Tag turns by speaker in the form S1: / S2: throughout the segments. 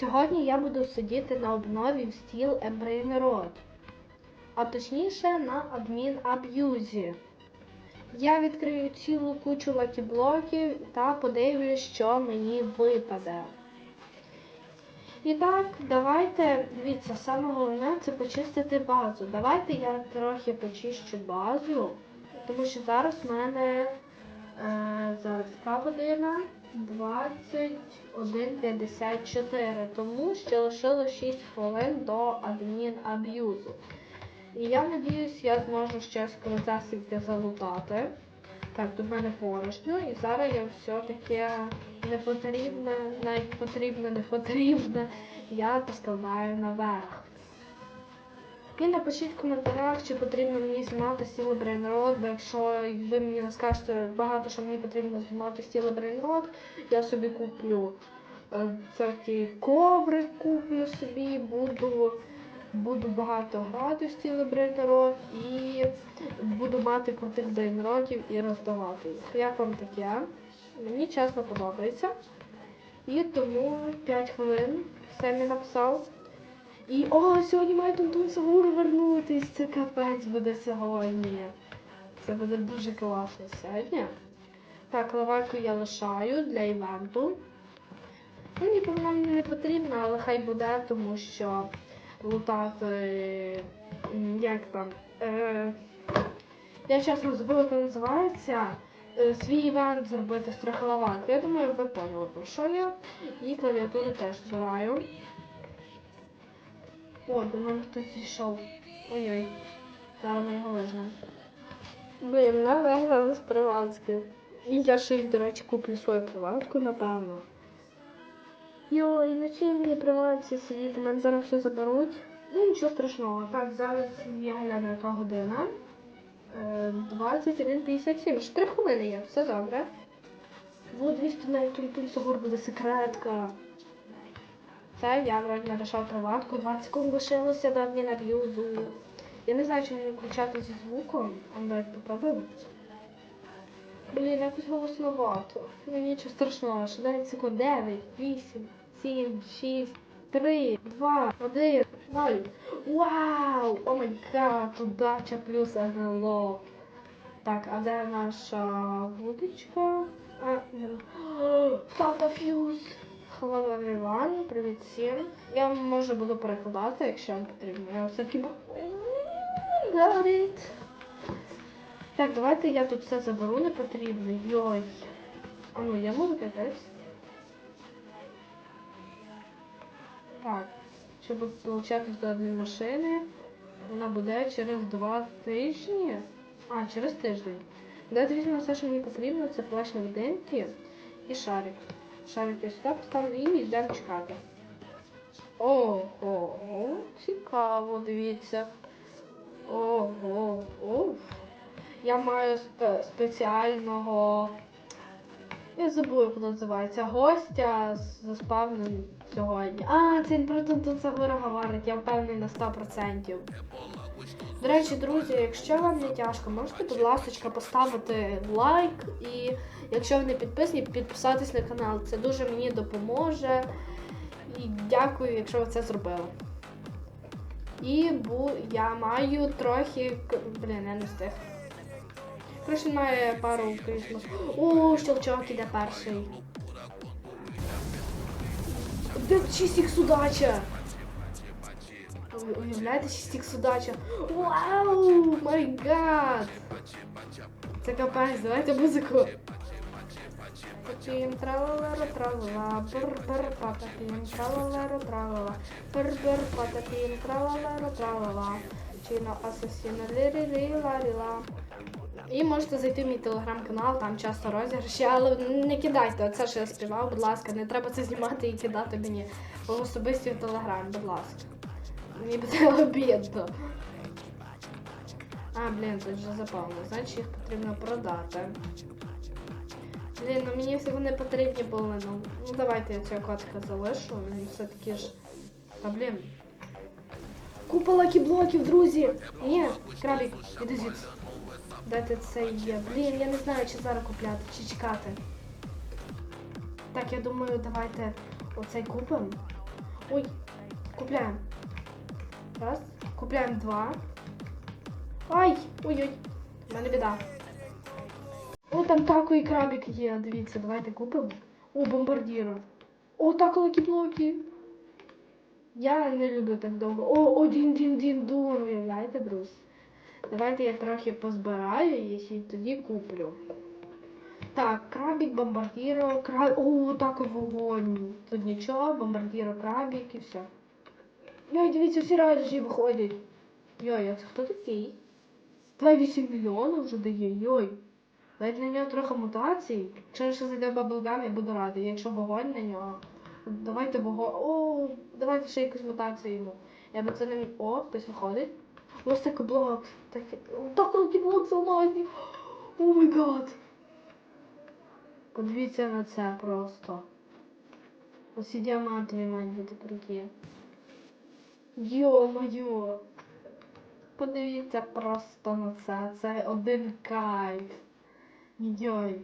S1: Сьогодні я буду сидіти на обнові в стіл Brain а точніше на адмін аб'юзі. Я відкрию цілу кучу лакіблоків та подивлюсь, що мені випаде. І так, давайте, дивіться, саме головне це почистити базу. Давайте я трохи почищу базу, тому що зараз в мене е, зараз яка година 21.54, тому що лишилось 6 хвилин до адмін аб'юзу. І я надіюсь, я зможу ще скоротесеньки залутати. Так, до мене порожньо, і зараз я все-таки не потрібна, навіть потрібна, не потрібна, я поскладаю наверх. І напишіть в коментарях, чи потрібно мені знімати стіли Брейнрод, бо якщо ви мені не скажете багато, що мені потрібно знімати стіли Брейнрод, я собі куплю е, всякі коври, куплю собі, буду, буду багато грати в стіли Брейнрод і буду мати крутих брейнродів і роздавати їх. Як вам таке? Мені чесно подобається. І тому 5 хвилин все мені написав. І о, сьогодні має Тунтун Сагур вернутись. Це капець буде сьогодні. Це буде дуже класно сьогодні. Так, лавайку я лишаю для івенту. Мені принаймні не потрібно, але хай буде, тому що лутати. Як там? Е, я чесно забула, як називається. Е, Свій івент зробити з трьох лаванк. Я думаю, ви поняли, про що я. І клавіатуру теж збираю. О, до мене хтось зійшов. Ой-ой. Зараз ми його вижнемо. Блін, мене виграли з приватки. І я ще й, до речі, куплю свою приватку, напевно. Йой, на чим мені приватці сидіти? Мене зараз все заберуть. Ну нічого страшного. Так, зараз я гляну, яка година. Е, 21.57. Ще 3 хвилини є, все добре. Вот, дивіться, навіть тут буде секретка. Це я вроді нарішав кроватку, 20 секунд лишилося до адмінаб'юзу. Я не знаю, чи включати зі звуком, але давайте попробуємо. Блін, якось голосновато. Ну нічого страшного, ще 9 секунд. 9, 8, 7, 6, 3, 2, 1, 0. Вау! О май гад, удача плюс НЛО. Так, а де наша вудочка? А, ні. Тата Hello everyone, привіт всім. Я вам може буду перекладати, якщо вам потрібно. Я все-таки бу- Так, давайте я тут все заберу, не потрібно. Йой. А ну, я музика десь. Так, щоб до однієї машини, вона буде через два тижні. А, через тиждень. Давайте візьмемо все, що мені потрібно, це плащ невидимки і шарик. Шарик я сюди поставлю і йдемо чекати. Ого, цікаво, дивіться. Ого, оф. Я маю спеціального. Я забув, як називається. Гостя з заспавним сьогодні. А, це він про тут Сагура говорить, я впевнений на 100%. До речі, друзі, якщо вам не тяжко, можете, будь ласка, поставити лайк і якщо ви не підписані, підписатись на канал. Це дуже мені допоможе. І дякую, якщо ви це зробили. І бу... я маю трохи. Блін, я не встиг. Коротше, має пару крісмос. О, щелчок іде перший. Де 6 удача! Ви уявляєте 6 удача? Вау! Май гад! Це капець, давайте музику. Папім тралалера тралала, бр-бр патапім тралалера тралала, бр-бр патапім тралалера тралала, чино асасіно лірі-лі-ла-лі-ла. І можете зайти в мій телеграм-канал, там часто розіграші, але не кидайте оце, що я співав, будь ласка, не треба це знімати і кидати мені в особисті в телеграм, будь ласка. Мені буде обідно. А, блін, тут вже заповнено, значить їх потрібно продати. Блін, ну мені всього не потрібні були, ну, ну давайте я цього котика залишу, він все-таки ж. Та блін. Купа лакі-блоків, друзі! Ні, крабік, іди звідси. Дайте це є. Блін, я не знаю, чи зараз купляти, чи чекати. Так, я думаю, давайте оцей купимо. Ой, купляємо. Раз. Купляємо два. Ай! Ой-ой. У мене біда. О, там тако і є. Дивіться, давайте купимо. О, бомбардіра. О, тако лакі-блоки. Я не люблю так довго. О, один дін дін дун, уявляєте, друзі? Давайте я трохи позбираю їх і тоді куплю. Так, крабик, бомбардіро, краб... О, так вогонь. Тут нічого, бомбардіро, крабик і все. Йой, дивіться, всі раджі виходять. Йой, а це хто такий? 2,8 мільйонів вже дає, йой. Навіть на нього трохи мутацій. Якщо ще зайде баблгам, я буду радий. Якщо вогонь на нього, давайте вогонь. О, давайте ще якусь мутацію йому. Я би це не... О, хтось виходить. Ось такий блок. Такий... Так великий блок з. О май гад. Подивіться на це просто. Ось і діамантові мають бути круті. Йо-моє. Подивіться просто на це. Це один кайф. Йой.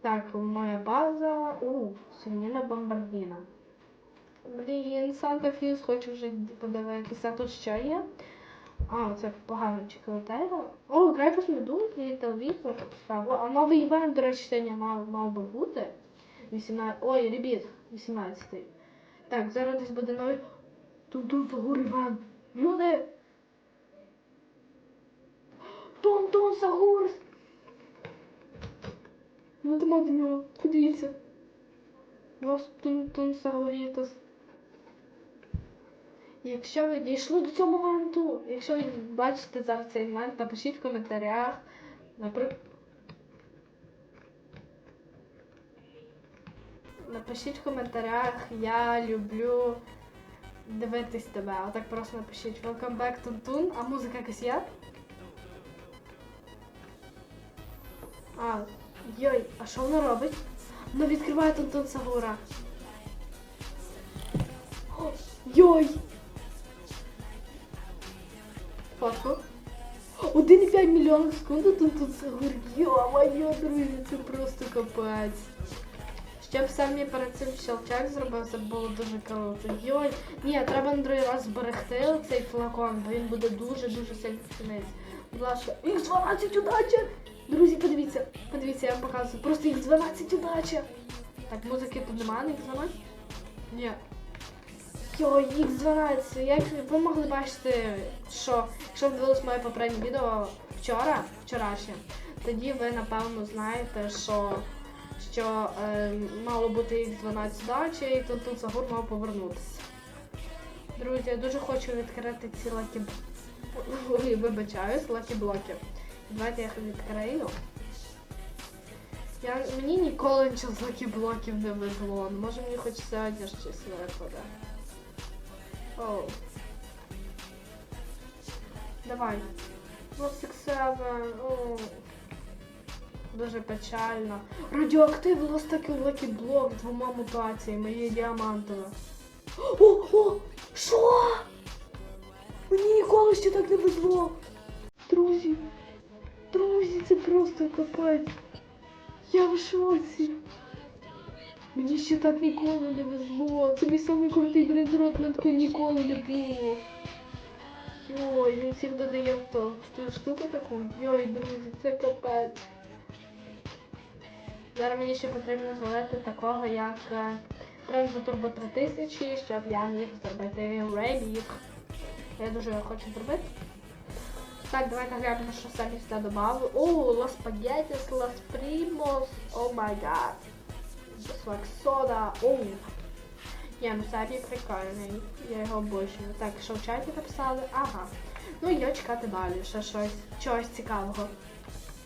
S1: Так, моя база. У, сумніна бомбардіна. Блін, Санта Фьюз хочу вже подивитися. Тут що є? А, це погано чекотеро. О, Грайфус Медуз і телевізор. Справа. А новий івент, до речі, сьогодні мав, мав би бути. 18... Ой, ребіт, 18. Так, зараз десь буде новий. Тут тут Сагур івент. Люди! Тон Сагур! Ну, нема до нього. Подивіться. Ось Тон Тон Сагурітос. Якщо ви дійшли до цього моменту, якщо ви бачите зараз цей момент, напишіть в коментарях. Напри... Напишіть в коментарях, я люблю дивитись тебе. Отак просто напишіть Welcome back Тунтун, а музика якась є? А, йой, а що воно робить? Воно відкриває Тунтун Сагура. Йой! Фотку. 1,5 мільйона в секунду тут тут Сагур. Йо-моє, друзі, це просто капець. Щоб самі перед цим щелчак зробив, це було дуже круто. Йой. Ні, треба на другий раз зберегти цей флакон, бо він буде дуже-дуже сильно цінитися. Будь ласка, Х12 удача! Друзі, подивіться, подивіться, я вам показую. Просто Х12 удача! Так, музики тут немає, Х12? Ні. Йой, Х12. Як ви могли бачити, що якщо ви дивились моє попереднє відео вчора, вчорашнє, тоді ви напевно знаєте, що, що е, мало бути Х12 дачі, і тут, тут Загур мав повернутися. Друзі, я дуже хочу відкрити ці лакі... Ой, Вибачаюсь, лакі-блоки. Давайте я їх відкрию. Я, мені ніколи нічого з лакі-блоків не везло. Може мені хоч сьогодні щось випаде. Оу. Давай. Пластик 7. Оу. Дуже печально. Радіоактив Лостаки Лакі Блок з двома мутаціями є діамантове. О, о! Що? Мені ніколи ще так не везло. Друзі. Друзі, це просто капець. Я в шоці. Мені ще так ніколи не везло. Це мій самий крутий брейдрот, на таке ніколи не було. Йой, він всіх додає в то. Штуку таку. Йой, друзі, це капець. Зараз мені ще потрібно звалити такого, як е, Turbo 3000, щоб я міг зробити рейбіг. Я дуже його хочу зробити. Так, давайте глянемо, що самі сюди додали. О, Лос Пагетіс, Лос Примос, о май гад. Сода, оу. Ні, ну Сабі прикольний. Я його обожнюю. Так, що в чаті написали? Ага. Ну я чекати далі, ще щось, чогось цікавого.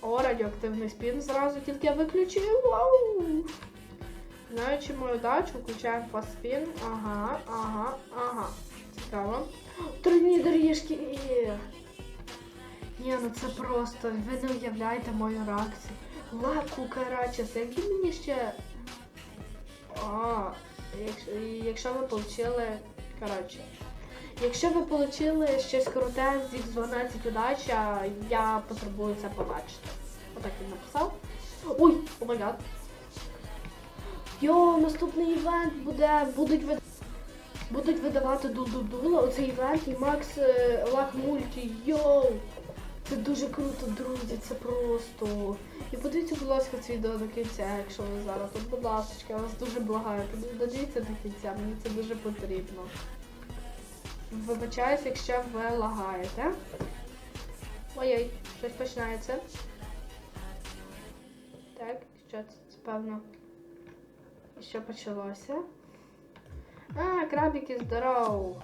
S1: О, радіоактивний спін зразу тільки я виключив. Знаючи мою дачу, включаємо фастспін. Ага, ага, ага. Цікаво. Тройні доріжки. Ні, ну це просто, ви не уявляєте мою реакцію. Лаку карачес, як він мені ще. А, якщо, якщо ви отримали. Коротше. Якщо ви отримали щось круте з X12 удача, я потребую це побачити. Отак він написав. Ой, о май гад. Йо, наступний івент буде, будуть ви... Будуть видавати дул-дул-дула, оцей івент і Макс е, Лак Мульті. Йоу! Це дуже круто, друзі, це просто. І подивіться, будь ласка, це відео до кінця, якщо ви зараз тут, будь ласка, я вас дуже благаю, додивіться до кінця, мені це дуже потрібно. Вибачаюсь, якщо ви лагаєте. Ой-ой, щось починається. Так, що це, певно. Що почалося? А, крабики, здоров.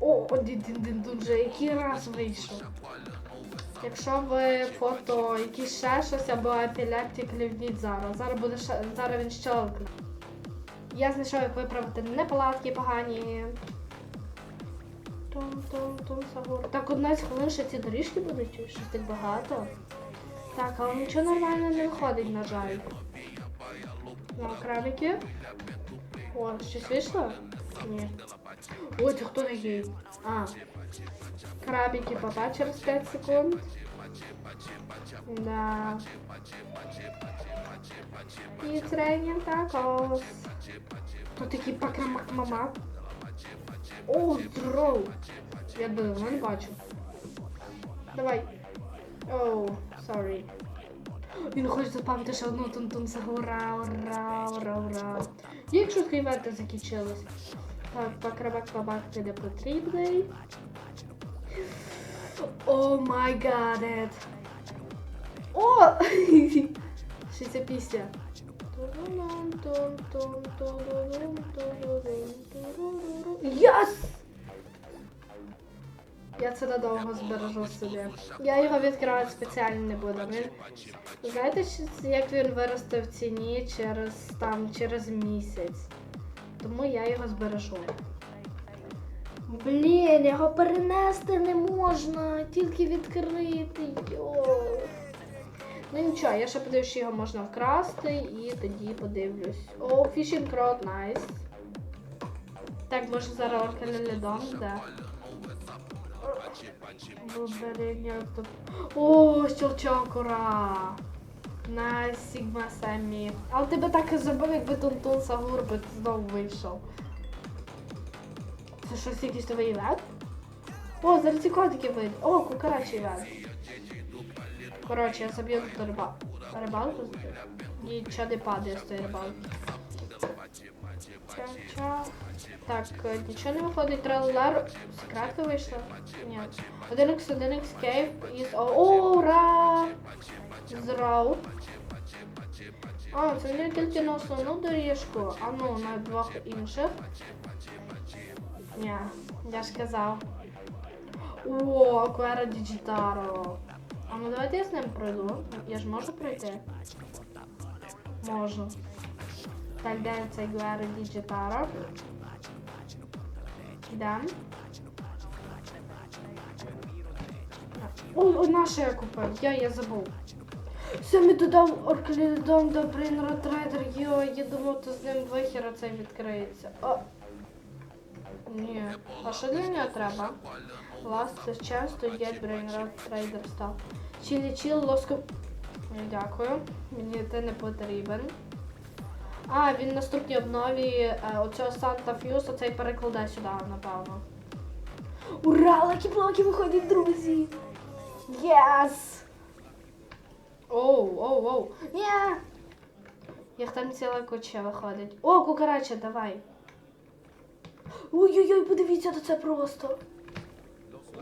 S1: О, один дин дин вже який раз вийшов. Якщо ви фото якісь ще щось або епілептик лівніть зараз. Зараз буде ще, зараз він щелкне. Я знайшов, як виправити неполадки погані. Тум-тум-тум, сагур. Так, 11 хвилин ще ці доріжки будуть, щось так багато. Так, але нічого нормально не виходить, на жаль. Ну, крабики. О, щось вийшло? Ні. Ой, це хто такий? А. Крабики папа через 5 секунд. Да. І тренінг також. Тут такий пакрамак мама. О, здоров. Я давно не бачу. Давай. Оу, сорі. Він хоче запам'ятати ще одну тун-тун сагу. Ура, ура, ура, ура. Якщо івенти закінчились. Так, пакрабак бабак ти не потрібний. О май гадет. О! Що це пісня? Яс! Я це надовго збережу собі. Я його відкривати спеціально не буду. Він... Знаєте, як він виросте в ціні через там через місяць? Тому я його збережу. Блін, його перенести не можна, тільки відкрити. Йо. Ну нічого, я ще подивлюсь, що його можна вкрасти і тоді подивлюсь. О, fishing rod, найс. Так, може зараз? Виберення тут. О, щелчок, ура! На Сігма Самі. Але ти би так і зробив, якби Тунтун Сагур би знову вийшов. Це щось якийсь новий івент? О, зараз ці котики вийдуть. О, кукарачий івент. Коротше, я заб'ю тут риба... рибалку. Нічого не падає з тої рибалки. Ча-ча. Так, е, нічого не виходить. Тралер. Секретка вийшла? Ні. 1x, 1x, кейв із... Ура! Зрау. А, це не тільки на основну доріжку, а ну на двох інших. Ні, я ж казав. О, Аквера Діджітаро. Ну давайте я з ним пройду. Я ж можу пройти? Можу. Так, де цей Гуера Діджітаро? Йдем. О, о, наше я купив. Я, я забув. Самі додав Орклідон до Брейнера Трейдер. Йо, я думав, то з ним вихір оцей відкриється. О. Ні. А що для нього треба? Chance to get Brainrot Trader stuff. Чилі чил лоску. Дякую. Мені ти не потрібен. А, він в наступній обнові е, оцього Санта Фьюз, оцей перекладе сюди, напевно. Ура! Лакі блоки виходять, друзі! Єс! Оу, оу, оу. Ні! Їх там ціла куча виходить. О, кукарача, давай. Ой-ой-ой, подивіться на це просто.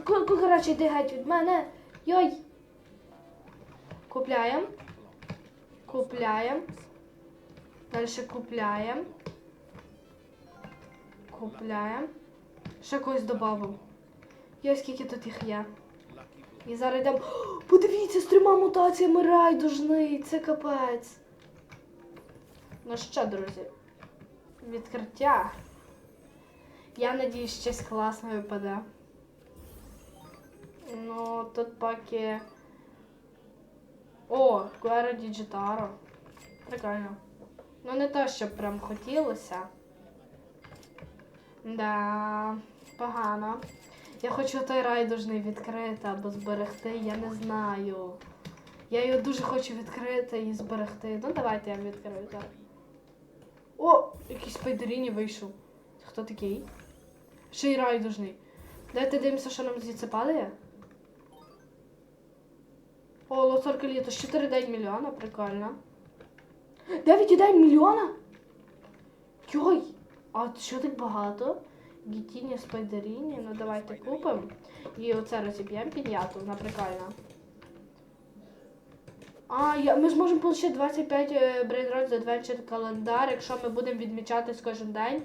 S1: Кукарача, йди геть від мене. Йой. Купляємо. Купляємо. Далі купляємо. Купляємо. Ще когось додав. Йой, скільки тут їх є. І зараз йдемо. Подивіться, з трьома мутаціями райдужний. Це капець. Ну що, друзі? Відкриття. Я надіюсь, щось класне випаде. Ну, тут поки. О, Гуера Діджитаро. Прикольно. Ну, не то, що прям хотілося. Да, погано. Я хочу той райдужний відкрити або зберегти, я не знаю. Я його дуже хочу відкрити і зберегти. Ну, давайте я відкрию так. О, якийсь спайдеріні вийшов. Хто такий? Ще й райдужний. Дайте дивимося, що нам звідси падає. О, лоцорка літо, 4,9 мільйона, прикольно. 9,9 мільйона? Йой! А що так багато? Гітіні, спайдеріні, ну давайте купимо. І оце розіб'ємо підняту, вона прикольна. А, я, ми ж можемо отримати 25 Brain за 20 календар, якщо ми будемо відмічатись кожен день.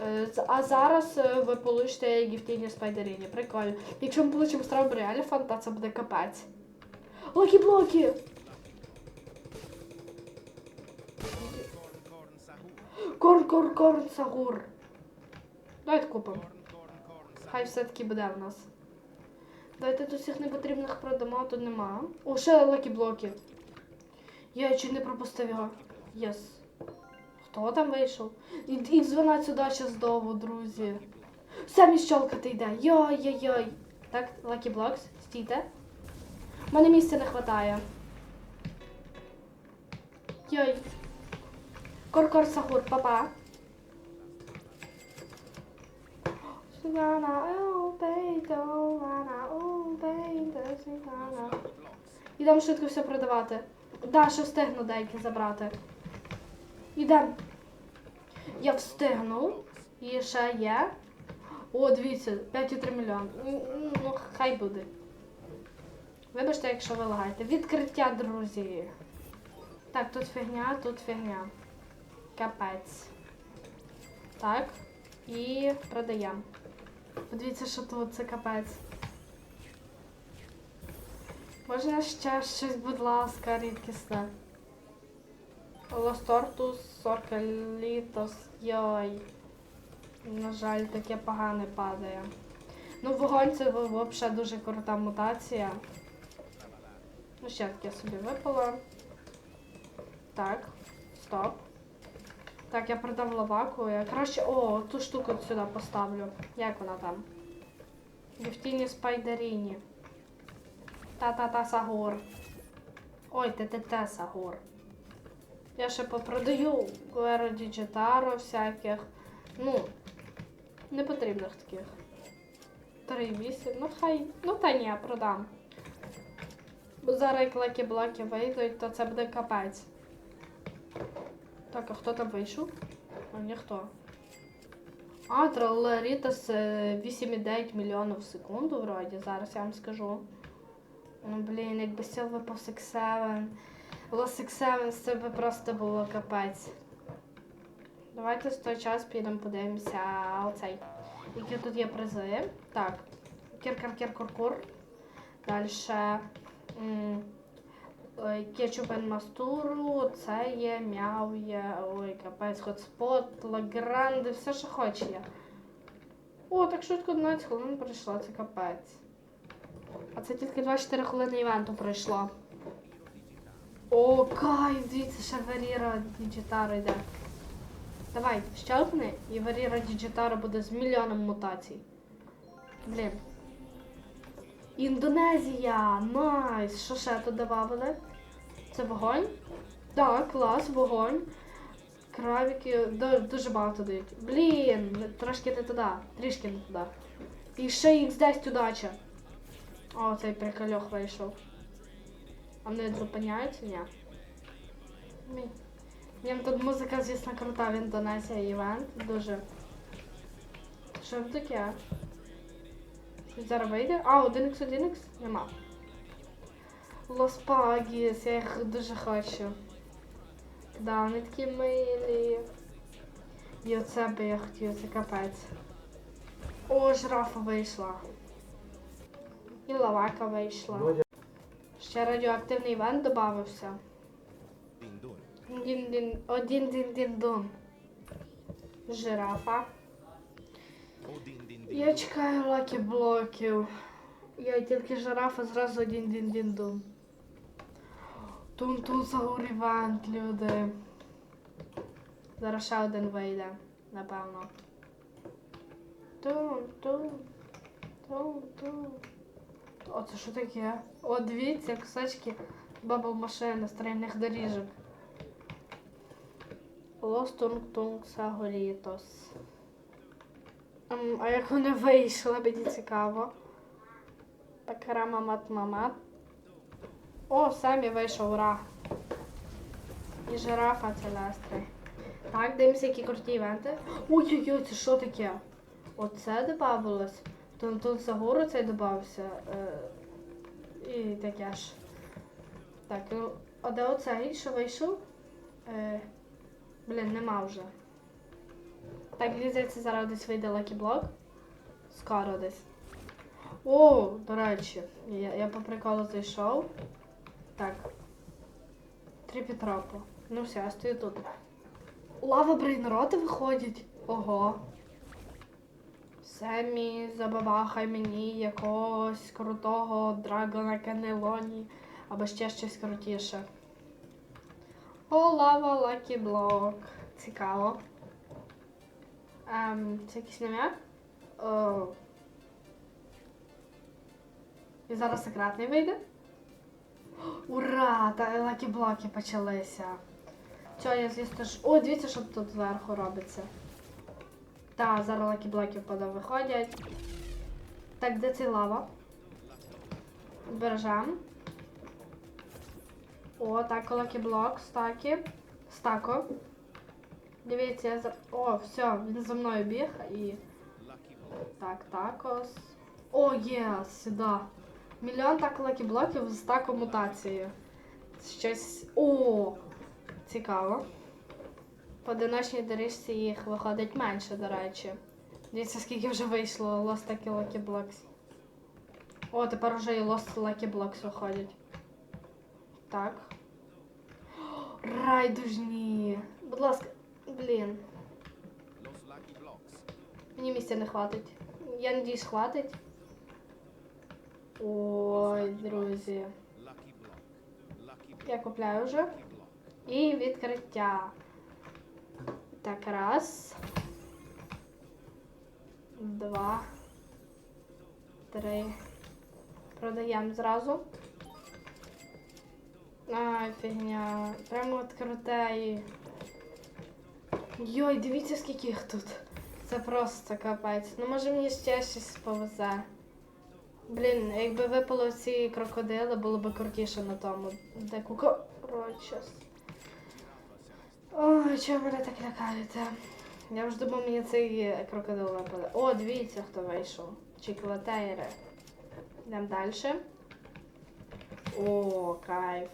S1: Е, А зараз е, ви получите гіфтіні спайдеріні. Прикольно. Якщо ми получимо Strawberry Elephant, то це буде капець. Локі блоки! Корн, корн, корн, сагур. Давайте купимо. Хай все-таки буде в нас. Давайте тут всіх непотрібних продамо, тут нема. О, ще лакі блоки. Я чуть не пропустив його. Єс. Хто там вийшов? І, і дзвонать сюди ще здову, друзі. Самі щолкати йде. Йой-йой-йой. Так, Blocks, стійте. Мене місця не вистачає. Йой. Кор-кор папа. Сигана, елбейто, вана, елбейто, сигана. Ідемо швидко все продавати. Да, ще встигну деякі забрати. Ідем. Я встигну. І ще є. О, дивіться, 5,3 мільйон. М, м, Ну, хай буде. Вибачте, якщо ви лагаєте. Відкриття, друзі. Так, тут фігня, тут фігня. Капець. Так. І продаємо. Подивіться, що тут, це капець. Можна ще щось, будь ласка, рідкісне. Лостортус, Соркалітос, йой. На жаль, таке погане падає. Ну, вогонь це взагалі дуже крута мутація. Ну, ще таке собі випало. Так, стоп. Так, я продав лаваку. Я краще. О, ту штуку сюди поставлю. Як вона там? Гіфтіні спайдеріні. Та-та-та сагур. Ой, те-те-те сагур. Я ще попродаю Гуеро Діджитаро всяких. Ну, непотрібних таких. 3,8. Ну хай. Ну та ні, продам. Бо зараз як лакі блаки вийдуть, то це буде капець. Так, а хто там вийшов? А ніхто. А, Тролерітас 8,9 мільйонів в секунду вроді. Зараз я вам скажу. Ну, блін, якби сіл випав 6-7. Лос 6-7, це би просто було капець. Давайте в той час підемо подивимося оцей. Які тут є призи. Так. Кір-кар-кір-кур-кур. Далі. Кетчупен мастуру, це є, мяу є, ой, капець, хотспот, лагранди, все, що хоче є. О, так швидко 12 хвилин пройшло, це капець. А це тільки 24 хвилини івенту пройшло. О, кайф, дивіться, ще Варіра Діджитара йде. Давай, щелкни, і Варіра Діджитара буде з мільйоном мутацій. Блін. Індонезія! Найс! Що ще тут додавали? Це вогонь? Так, клас, вогонь. Кравіки дуже багато дають. Блін, трошки не туди, трішки не туди. І ще X10 удача. О, цей прикольох вийшов. А вони зупиняються? Ні. Ні. Тут музика, звісно, крута в Індонезії івент. Дуже. Що це таке? Щось зараз вийде? А, 1x 1x? Нема. Лос Пагіс, я їх дуже хочу. Да, вони такі милі. І оце би я хотів, це капець. О, жирафа вийшла. І лавака вийшла. Ще радіоактивний івент додався. Дін дін один дін дін дон. Я чекаю лакі блоків. Я тільки жирафа зразу один дін дін дун. Тун-тун саур люди. Зараз ще один вийде, напевно. Тун-тун. Тун-тун. О, це що таке? О, дивіться, кусочки бабл машини стрільних доріжок. Лос Тунг Тунг Сагорітос. Ем, А як вони вийшли, мені цікаво. Пакарама матмамат. О, Семі вийшов, ура. І жирафа Целестри. Так, дивимося, які круті івенти. Ой-ой-ой, це що таке? Оце додавалось. Тут, тут Загору цей додався. Е, і таке ж. Так, ну, а де оцей, що вийшов? Е, блін, нема вже. Так, мені здається, зараз десь вийде Lucky Block. Скоро десь. О, до речі, я, я по приколу зайшов. Так. Три Петропо. Ну все, я стою тут. Лава брейнроти виходять. Ого. Семі, забабахай мені якогось крутого драгона Канелоні або ще щось крутіше. О, лава Лакі Блок. Цікаво. Це? О. І зараз секретний вийде. Ура! Та лакі блоки почалися. Що, я звісно ж. О, дивіться, що тут зверху робиться. Так, зараз лакі блоки впаду виходять. Так, де цей лава? Бережем. О, так, лакі блок, стаки. Стако. Дивіться, я за. О, все, він за мною біг і. Так, такос. О, єс, сюди. Мільйон так лакі блоків з таком мутацією. Щось. О! Цікаво. По одиночній доріжці їх виходить менше, до речі. Дивіться, скільки вже вийшло Lost Lucky Lucky Blocks. О, тепер вже і Lost Lucky Blocks виходять. Так. Райдужні. Будь ласка, блін. Мені місця не хватить. Я надіюсь, хватить. Ой, друзі. Я купляю вже. І відкриття. Так, раз. Два. Три. Продаємо зразу. Ай, фігня. Прямо от круте і. Йой, дивіться, скільки їх тут. Це просто капець. Ну може мені ще щось повезе. Блін, якби випало ці крокодили, було б крутіше на тому. Де куко. Короче. Ой, чого мене так лякаєте? Я вже думав, мені цей крокодил випаде. О, дивіться, хто вийшов. Чіклатейри. Йдемо далі. О, кайф.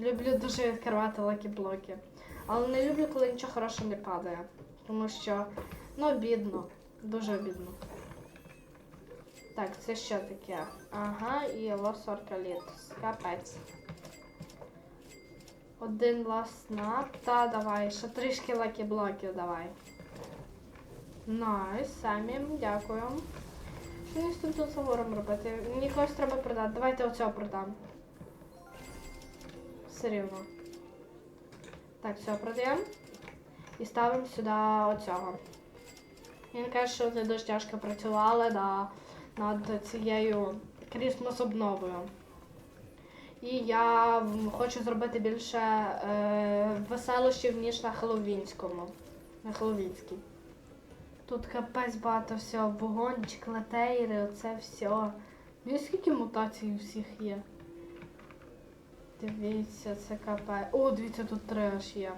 S1: Люблю дуже відкривати лакі-блоки. Але не люблю, коли нічого хорошого не падає. Тому що, ну, обідно. Дуже обідно. Так, це що таке? Ага, і Лос Оркалітус. Капець. Один ласнап. Та давай, ще трішки лакі-блоків давай. Найс, самі, дякую. Що мені з тут завором робити? Мені когось треба продати. Давайте оцього продам. Все рівно. Так, все, продаємо. І ставимо сюди оцього. Він каже, що вони дуже тяжко працювали да, над цією крісмас обновою. І я хочу зробити більше е, веселощів, ніж на Хеллоуінському. На Хеллоуінській. Тут капець багато всього, вогончик, латейри, оце все. Ну і скільки мутацій у всіх є. Дивіться, це капець. О, дивіться, тут три аж є.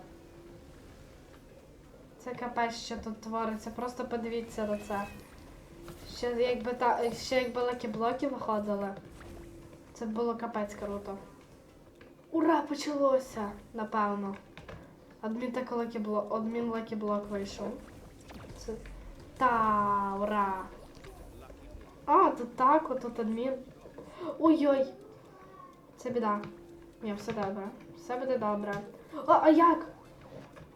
S1: Це капець, що тут твориться. Просто подивіться на це. Ще якби та ще якби лакі блоки виходили. Це було капець круто. Ура, почалося! Напевно. Адмін так лакі блок. Адмін лакі блок вийшов. Це... Та, ура! А, тут так, от тут адмін. Ой-ой! Це біда. Ні, все добре. Все буде добре. А, а як?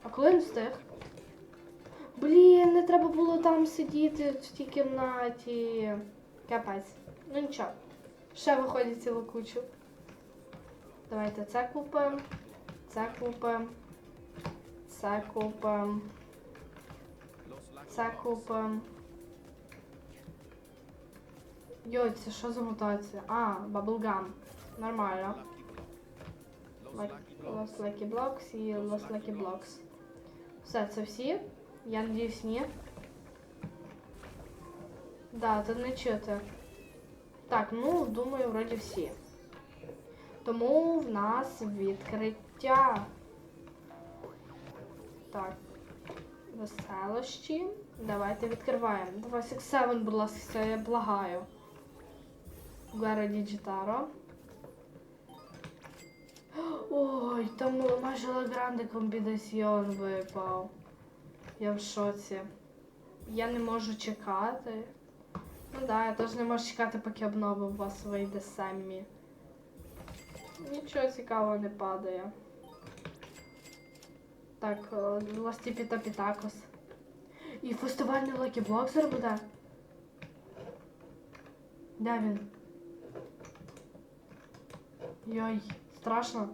S1: А коли він встиг? Блін, не треба було там сидіти в тій кімнаті. Капець. Ну нічого. Ще виходить цілу кучу. Давайте це купимо. Це купимо. Це купимо. Це купимо. Йой, це що за мутація? А, баблгам. Нормально. Lost Lucky Blocks і Lost Lucky Blocks. Все, це всі? Я надіюсь, ні. Да, це не чути. Так, ну, думаю, вроді всі. Тому в нас відкриття. Так. Веселощі. Давайте відкриваємо. Давай 6-7, будь ласка, я благаю. Гара Діджитаро. Ой, там майже Лагранде комбінаціон випав. Я в шоці. Я не можу чекати. Ну да, я теж не можу чекати, поки обнова вас вийде самі. Нічого цікавого не падає. Так, Ластіпіта Пітакос. І фестивальний Лакі Блок зараз буде. Де він? Йой, страшно.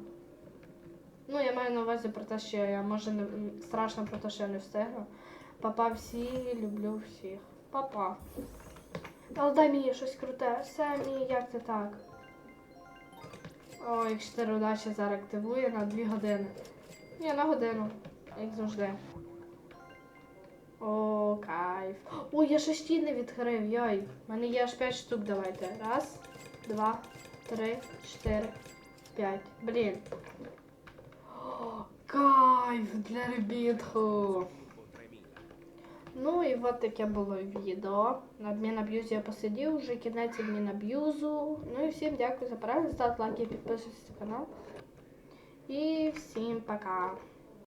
S1: Ну, я маю на увазі про те, що я може не страшно про те, що я не встигну. Папа всі, люблю всіх. Папа. Але дай мені щось круте. Самі, як це так? Ой, 4 удачі зараз активує на 2 години. Ні, на годину, як завжди. О, кайф. Ой, я ще ще не відкрив, йой. У мене є аж 5 штук, давайте. Раз, два, три, чотири, п'ять. Блін. Кайф для ребітху. Ну і от таке було відео. На адмінаб'юзі я посидів, вже кінець адмінаб'юзу. Ну і всім дякую за перегляд, ставте лайки, підписуйтесь на канал. І всім пока.